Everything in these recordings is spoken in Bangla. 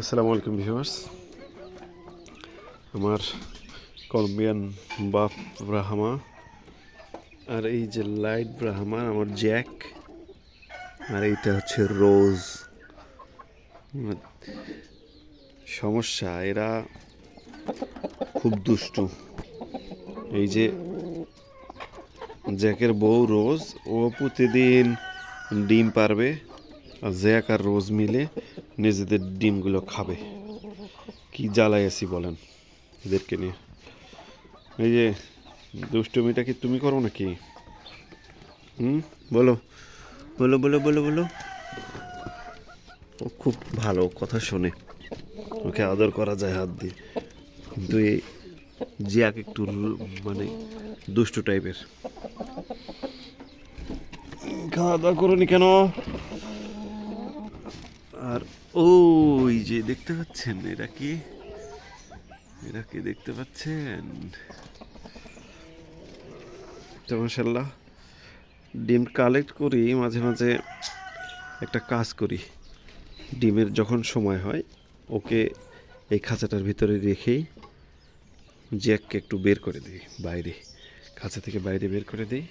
আসসালামু আলাইকুম ভিউয়ার্স। আমার কলম্বিয়ান বাপ ব্রাহ্মা আর এই যে লাইট ব্রাহ্মা, আমার জ্যাক, আর এইটা হচ্ছে রোজ। সমস্যা, এরা খুব দুষ্টু। এই যে জ্যাকের বউ রোজ, ও প্রতিদিন ডিম পারবে জ্যাক আর রোজ মিলে নিজেদের ডিমগুলো খাবে। কি জ্বালাই আছি বলেন এদেরকে নিয়ে। এই যে দুষ্টুমিটা কি তুমি করো নাকি? হুম? বলো। বলো বলো বলো বলো। ও খুব ভালো কথা শোনে। ওকে আদর করা যায় হাত দিয়ে। কিন্তু এই জিয়াক একটু মানে দুষ্টু টাইপের খাওয়া দাওয়া করনি কেন? আর ওই যে দেখতে পাচ্ছেন, এরা কি? এরা কি দেখতে পাচ্ছেন? তো ডিম কালেক্ট করি, মাঝে মাঝে একটা কাজ করি। ডিমের যখন সময় হয়, ওকে এই খাঁচাটার ভিতরে রেখেই জ্যাককে একটু বের করে দিই, বাইরে। খাঁচা থেকে বাইরে বের করে দিই,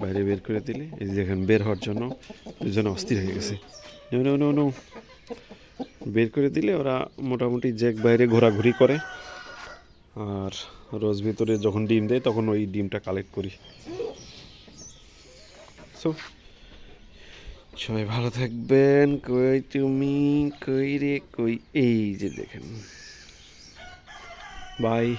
বাইরে বের করে দিলে এই যে দেখেন বের হওয়ার জন্য দুজনে অস্থির হয়ে গেছে। No, no, no. বের করে দিলে ওরা মোটামুটি জ্যাক বাইরে ঘোরাঘুরি করে। আর রোজ ভিতরে যখন ডিম দেয় তখন ওই ডিমটা কালেক্ট করি। সো সবাই ভালো থাকবেন। কই তুমি? কই রে? কই? এই যে দেখেন। বাই